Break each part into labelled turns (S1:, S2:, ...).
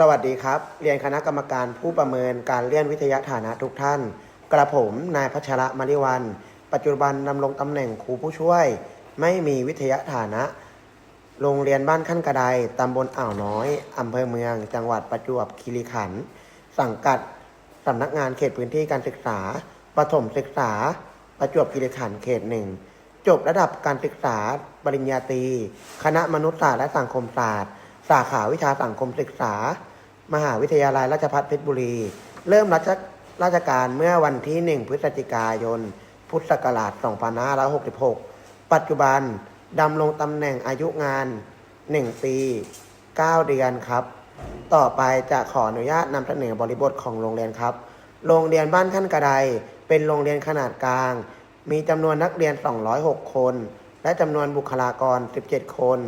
S1: สวัสดีครับ เรียนคณะกรรมการผู้ประเมินการเลื่อนวิทยาฐานะทุกท่าน กระผมนายพัชระมาริวัน ปัจจุบันดำรงตำแหน่งครูผู้ช่วย ไม่มีวิทยาฐานะ โรงเรียนบ้านขั้นกระไดตำบลอ่าวน้อยอำเภอเมือง จังหวัดประจวบคีรีขันธ์สังกัดสำนักงานเขตพื้นที่การศึกษาประถมศึกษา ประจวบคีรีขันธ์เขตหนึ่งจบระดับการศึกษาปริญญาตรีคณะมนุษยศาสตร์และสังคมศาสตร์ สาขาวิชาสังคมศึกษา มหาวิทยาลัยราชภัฏเพชรบุรี เริ่มราชราชการเมื่อวันที่ 1 พฤศจิกายน พุทธศักราช 2566 ปัจจุบันดำรงตำแหน่งอายุงาน 1 ปี 9 เดือนครับ ต่อไปจะขออนุญาตนำเสนอบริบทของโรงเรียนครับ โรงเรียนบ้านขั้นกระไดเป็นโรงเรียนขนาดกลาง มีจำนวนนักเรียน 206 คน และจำนวนบุคลากร 17 คน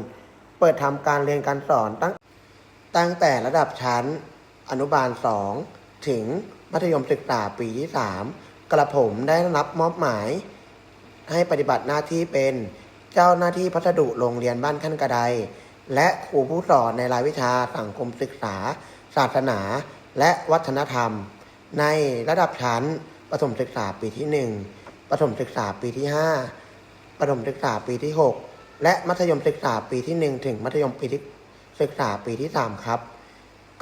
S1: เปิดทำการเรียนการสอนตั้งตั้งแต่ระดับชั้น อนุบาล 2 ถึงมัธยมศึกษาปีที่ 3 กระผมได้รับมอบหมาย ให้ปฏิบัติหน้าที่เป็นเจ้าหน้าที่พัสดุโรงเรียนบ้านขั้นกระได และครูผู้สอนในรายวิชาสังคมศึกษา ศาสนา และวัฒนธรรม ในระดับชั้นประถมศึกษาปีที่ 1ประถมศึกษาปีที่ 5ประถมศึกษาปีที่ 6 และมัธยมศึกษาปีที่ 1 ถึงมัธยมปีที่ศึกษาปีที่ 3 ครับ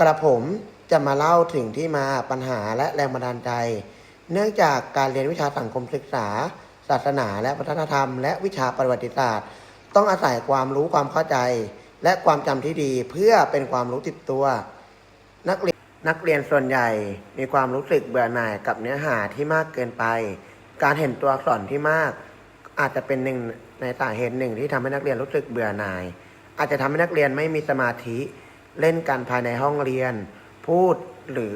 S1: กระผมจะมาเล่าถึงที่มาปัญหาและแรงบันดาลใจ เนื่องจากการเรียนวิชาสังคมศึกษา ศาสนา และวัฒนธรรม และวิชาประวัติศาสตร์ ต้องอาศัยความรู้ความเข้าใจ และความจำที่ดีเพื่อเป็นความรู้ติดตัว นักเรียนนักเรียนส่วนใหญ่มีความรู้สึกเบื่อหน่ายกับเนื้อหาที่มากเกินไป การเห็นตัวอักษรที่มาก อาจจะเป็นหนึ่ง ในสาเหตุหนึ่งที่ทำให้นักเรียนรู้สึกเบื่อหน่าย อาจจะทำให้นักเรียนไม่มีสมาธิเล่นกันภายในห้องเรียน พูดหรือ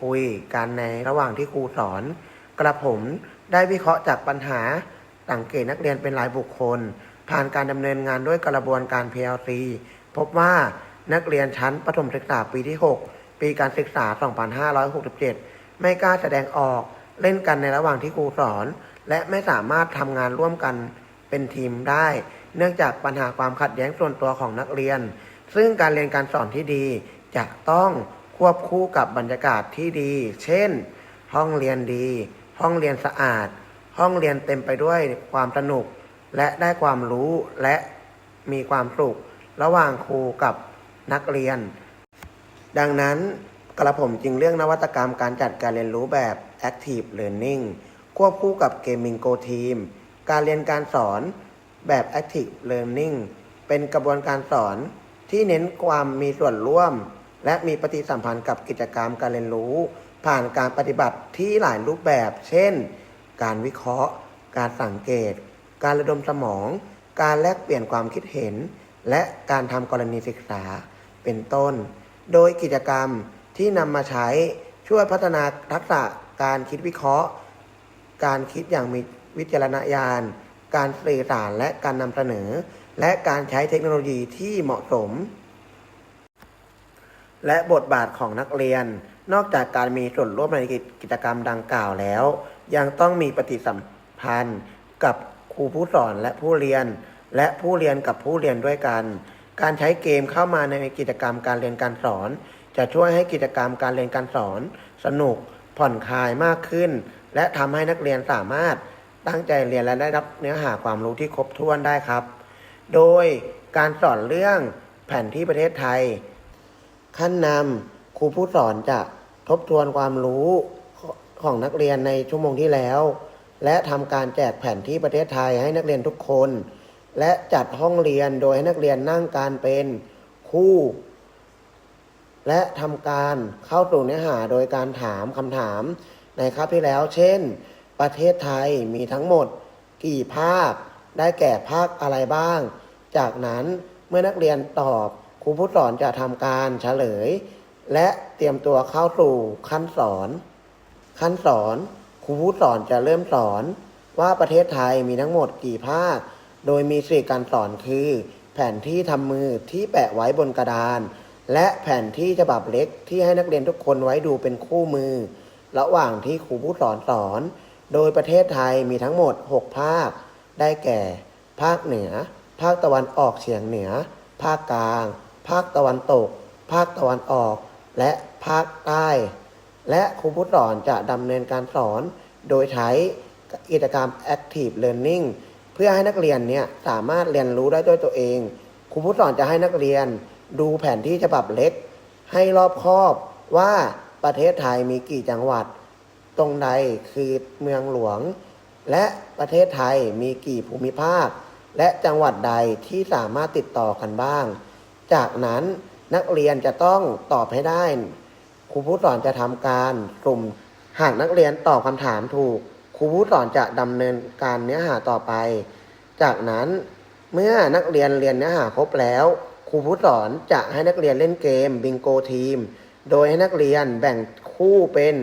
S1: คุยกันในระหว่างที่ครูสอน กระผมได้วิเคราะห์จากปัญหาสังเกตนักเรียนเป็นรายบุคคล ผ่านการดำเนินงานด้วยกระบวนการ PLC พบว่านักเรียนชั้นประถมศึกษาปีที่ 6 ปีการศึกษา 2567 ไม่กล้าแสดงออกเล่นกันในระหว่างที่ครูสอน และไม่สามารถทำงานร่วมกันเป็นทีมได้ เนื่องจากปัญหาความขัดแย้งส่วนตัวของนักเรียน ซึ่งการเรียนการสอนที่ดีจะต้องควบคู่กับบรรยากาศที่ดี เช่น ห้องเรียนดี ห้องเรียนสะอาด ห้องเรียนเต็มไปด้วยความสนุก และได้ความรู้และมีความสุขระหว่างครูกับนักเรียน ดังนั้นกระผมจึงเลือกนวัตกรรมการจัดการเรียนรู้แบบ Active Learning ควบคู่กับ Gaming Go Team การเรียนการสอนแบบ Active Learning เป็นกระบวนการสอนที่เน้นความมีส่วนร่วม และมีปฏิสัมพันธ์กับกิจกรรมการเรียนรู้ ผ่านการปฏิบัติที่หลายรูปแบบ เช่น การวิเคราะห์ การสังเกต การระดมสมอง การแลกเปลี่ยนความคิดเห็น และการทำกรณีศึกษา เป็นต้น โดยกิจกรรมที่นำมาใช้ช่วยพัฒนาทักษะการคิดวิเคราะห์ การคิดอย่างมีวิจารณญาณ การสื่อสารและการนำเสนอ และการใช้เทคโนโลยีที่เหมาะสม และบทบาทของนักเรียน นอกจากการมีส่วนร่วมในกิจกรรมดังกล่าวแล้ว ยังต้องมีปฏิสัมพันธ์กับครูผู้สอนและผู้เรียน และผู้เรียนกับผู้เรียนด้วยกัน การใช้เกมเข้ามาในกิจกรรมการเรียนการสอน จะช่วยให้กิจกรรมการเรียนการสอน สนุกผ่อนคลายมากขึ้น และทำให้นักเรียนสามารถตั้งใจเรียนและได้รับเนื้อหาความรู้ที่ครบถ้วนได้ครับ โดยการสอนเรื่องแผนที่ประเทศไทย ขั้นนำครูผู้สอนจะทบทวนความรู้ของนักเรียนในชั่วโมงที่แล้ว และทำการแจกแผนที่ประเทศไทยให้นักเรียนทุกคน และจัดห้องเรียนโดยให้นักเรียนนั่งการเป็นคู่ และทำการเข้าสู่เนื้อหาโดยการถามคำถาม ในคาบที่แล้ว เช่น ประเทศไทยมีทั้งหมด กี่ภาค ได้แก่ภาคอะไรบ้าง จากนั้นเมื่อนักเรียนตอบครูผู้สอนจะทำการเฉลย และเตรียมตัวเข้าสู่ขั้นสอน ขั้นสอนครูผู้สอนจะเริ่มสอน ว่าประเทศไทยมีทั้งหมดกี่ภาค โดยมีสื่อการสอนคือ แผนที่ทำมือที่แปะไว้บนกระดาน และแผนที่ฉบับเล็กที่ให้นักเรียนทุกคนไว้ดูเป็นคู่มือ ระหว่างที่ครูผู้สอนสอน โดยประเทศไทยมีทั้งหมด 6 ภาค ได้แก่ ภาคเหนือ ภาคตะวันออกเฉียงเหนือ ภาคกลาง ภาคตะวันตก ภาคตะวันออก และภาคใต้ และครูผู้สอนจะดำเนินการสอน โดยใช้กิจกรรม Active Learning เพื่อให้นักเรียนเนี่ยสามารถเรียนรู้ได้ด้วยตัวเอง ครูผู้สอนจะให้นักเรียนดูแผนที่ฉบับเล็ก ให้รอบคอบว่า ประเทศไทยมีกี่จังหวัด ตรงใดคือเมืองหลวง และประเทศไทยมีกี่ภูมิภาค และจังหวัดใดที่สามารถติดต่อกันบ้าง จากนั้นนักเรียนจะต้องตอบให้ได้ ครูผู้สอนจะทำการสุ่ม หากนักเรียนตอบคำถามถูก ครูผู้สอนจะดำเนินการเนื้อหาต่อไป จากนั้นเมื่อนักเรียนเรียนเนื้อหาครบแล้ว ครูผู้สอนจะให้นักเรียนเล่นเกมบิงโกทีม โดยให้นักเรียนแบ่งคู่เป็น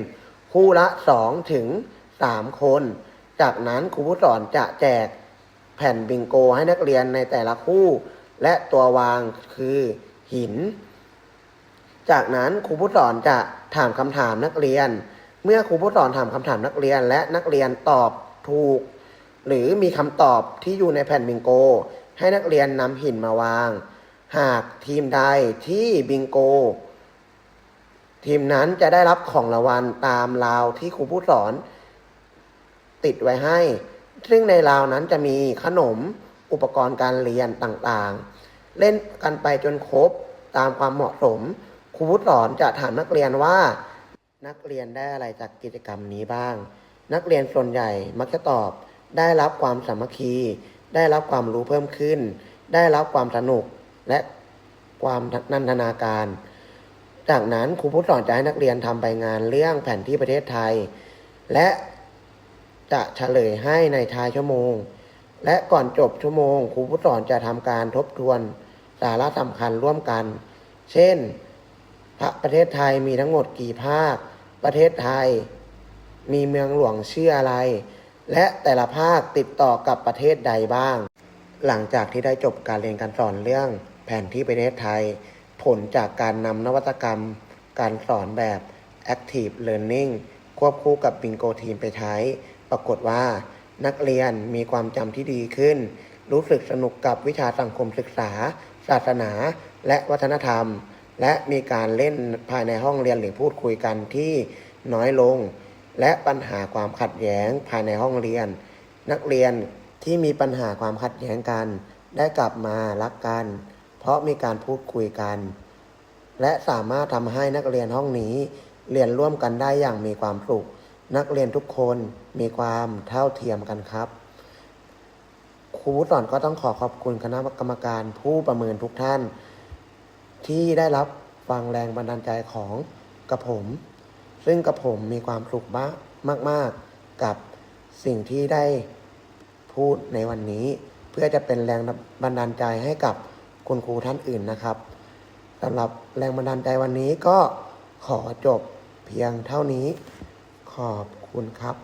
S1: คู่ละ2ถึง3คน จากนั้นครูผู้สอนจะแจกแผ่นบิงโกให้นักเรียนในแต่ละคู่ และตัววางคือหิน จากนั้นครูผู้สอนจะถามคำถามนักเรียน เมื่อครูผู้สอนถามคำถามนักเรียนและนักเรียนตอบถูก หรือมีคำตอบที่อยู่ในแผ่นบิงโก ให้นักเรียนนำหินมาวาง หากทีมใดที่บิงโก ทีมนั้นจะได้รับของรางวัลตามราวที่ครูผู้สอน ติดไว้ให้ ซึ่งในราวนั้นจะมีขนมอุปกรณ์การเรียนต่างๆ เล่นกันไปจนครบตามความเหมาะสม ครูผู้สอนจะถามนักเรียนว่า นักเรียนได้อะไรจากกิจกรรมนี้บ้าง นักเรียนส่วนใหญ่มักจะตอบ ได้รับความสามัคคี ได้รับความรู้เพิ่มขึ้น ได้รับความสนุกและความนันทนาการ จากนั้นครูผู้สอนจะให้นักเรียนทำใบงานเรื่องแผนที่ประเทศไทย และจะเฉลยให้ในท้ายชั่วโมง และก่อนจบชั่วโมงครูผู้สอนจะทำการทบทวนสาระสำคัญร่วมกัน เช่น พระประเทศไทยมีทั้งหมดกี่ภาค ประเทศไทย มีเมืองหลวงชื่ออะไร และแต่ละภาคติดต่อกับประเทศใดบ้าง หลังจากที่ได้จบการเรียนการสอนเรื่องแผนที่ประเทศไทย ผลจากการนำนวัตกรรม การสอนแบบ Active Learning ควบคู่กับ Bingo Team ไปใช้ ปรากฏว่านักเรียนมีความจำที่ดีขึ้น รู้สึกสนุกกับวิชาสังคมศึกษา ศาสนา และวัฒนธรรม และมีการเล่นภายในห้องเรียนหรือพูดคุยกันที่น้อยลง และปัญหาความขัดแย้งภายในห้องเรียน นักเรียนที่มีปัญหาความขัดแย้งกัน ได้กลับมารักกัน เพราะมีการพูดคุยกัน และสามารถทำให้นักเรียนห้องนี้เรียนร่วมกันได้อย่างมีความสุข นักเรียนทุกคนมีความเท่าเทียมกันครับ ครูสอนก็ต้องขอขอบคุณคณะกรรมการผู้ประเมินทุกท่าน ที่ได้รับฟังแรงบันดาลใจของกระผม ซึ่งกระผมมีความสุขบ้างมาก ๆ กับสิ่งที่ได้พูดในวันนี้ เพื่อจะเป็นแรงบันดาลใจให้กับ คุณครูท่านอื่นนะครับสำหรับแรงบันดาลใจวันนี้ก็ขอจบเพียงเท่านี้ ขอบคุณครับ